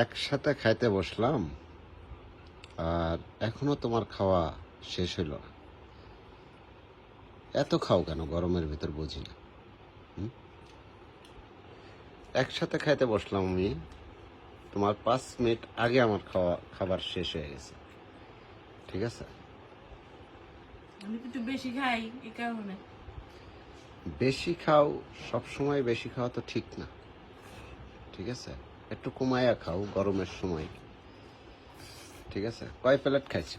একসাথে খাইতে বসলাম আর এখনও তোমার খাওয়া শেষ হইল না। এত খাও কেন? গরমের ভিতর বুঝি না। একসাথে খাইতে বসলাম আমি। তোমার পাঁচ মিনিট আগে আমার খাওয়া খাবার শেষ হয়ে গেছে। ঠিক আছে? বেশি খাই এই কারণে। বেশি খাও সব সময় বেশি খাওয়া তো ঠিক না। ঠিক আছে? একটু কমায়া খাও গরমের সময়। ঠিক আছে? কয় প্লেট খাইছো?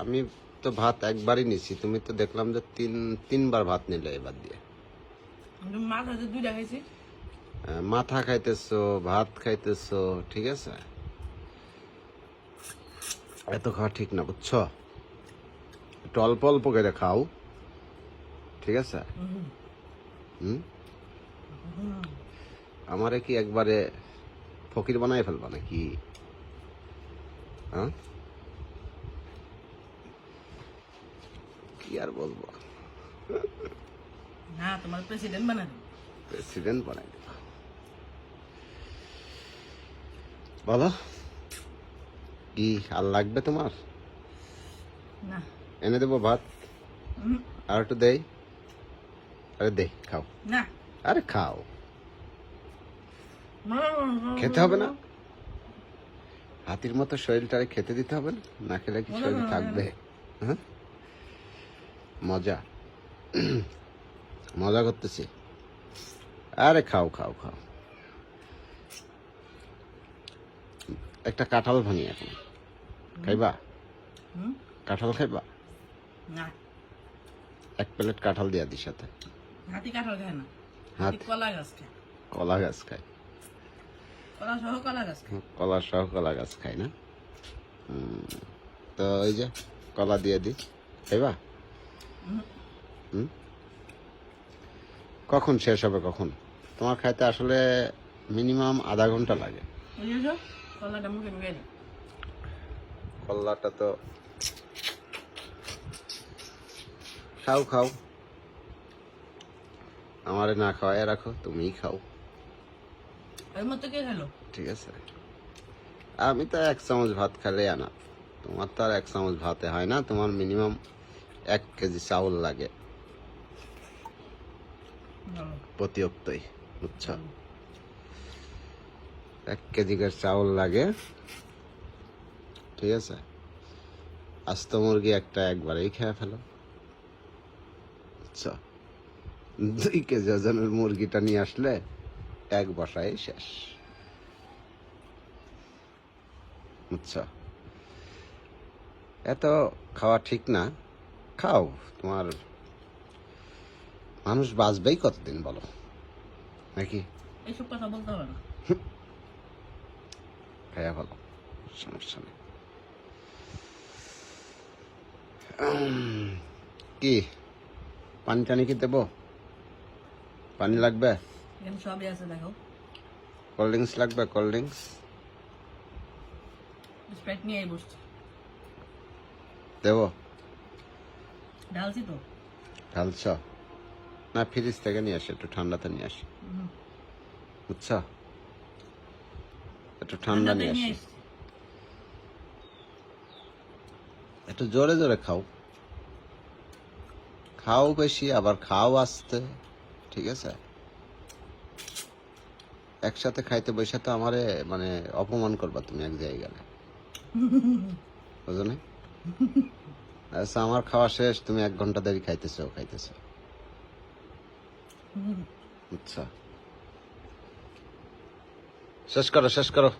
আমি তো ভাত একবারই নিছি তুমি তো দেখলাম যে তিন তিনবার ভাত নিলে এবার দিয়ে। মাথা খাইতেছো ভাত খাইতেছো ঠিক আছে? এত খাওয়া ঠিক না বুঝছ? একটু অল্প অল্প করে খাও ঠিক আছে? হুম? আমারে কি একবারে ফকির বানাই ফেলবা নাকি? হ্যাঁ? কি আর বলব? না তোমার প্রেসিডেন্ট প্রেসিডেন্ট বানাই দেব। বলো কি আর লাগবে তোমার? না। এনে দেবো ভাত। আর একটু দেই? আরে দে খাও। না। আরে খাও। খেতে হবে না? হাতির মতো শরীরটারে খেতে দিতে হবে না? না খেলে কি শরীর থাকবে? হ্যাঁ? মজা। মজা করতেছি। আরে খাও খাও খাও। একটা কাঁঠাল ভাঙি এখন। খাইবা? কাঁঠাল খাইবা? না। এক প্লেট কাঁঠাল দিয়া দিই সাথে। হাতি কাঁঠাল খায় না। হাতি। কলা গাছ খায়। কলা গাছ খায়। কলা সহ কলা গাছ খাই না? তো ওই যে কলা দিয়ে দিই। খাইবা? কখন শেষ হবে কখন? তোমার খাইতে আসলে মিনিমাম আধা ঘণ্টা লাগে। কলাটা কল্লাটা তো খাও খাও। আমারে না খাওয়াই রাখো তুমিই খাও। এর মধ্যে কে খেলো? ঠিক আছে। আমি তো এক চামচ ভাত খেলে আনা। তোমার তো আর এক চামচ ভাতে হয় না তোমার মিনিমাম এক কেজি চাউল লাগে। ভালো। প্রতি বুঝছ? এক কেজি করে চাউল লাগে। ঠিক আছে? আস্ত মুরগি একটা একবারেই খেয়ে ফেলো। বুঝছ? দুই কেজি ওজনের মুরগিটা নিয়ে আসলে এক বসায় শেষ। বুঝছ এত খাওয়া ঠিক না। খাও তোমার মানুষ বাঁচবেই কতদিন বলো? নাকি? এইসব কথা বলতে হবে না। খাইয়া ভালো সমস্যা নেই। কি? পানি টানি কি দেবো? পানি লাগবে? এখানে সবই আছে দেখো। কোল্ড ড্রিঙ্কস লাগবে কোল্ড ড্রিঙ্কস স্প্রাইট নিয়ে বসছি। দেবো? ঢালছি তো। ঢালছ? না ফ্রিজ থেকে নিয়ে আসি একটু ঠান্ডাতে নিয়ে আসি। হুম। বুঝছ? একটু ঠান্ডা নিয়ে আসি। একটু জোরে জোরে খাও। খাও বেশি আবার খাও আসতে ঠিক আছে? একসাথে খাইতে বসে তো আমারে মানে অপমান করবা তুমি এক জায়গায়। বুঝলে? আচ্ছা আমার খাওয়া শেষ তুমি এক ঘণ্টা দেরি খাইতেছো খাইতেছো। আচ্ছা। শেষ করো শেষ করো।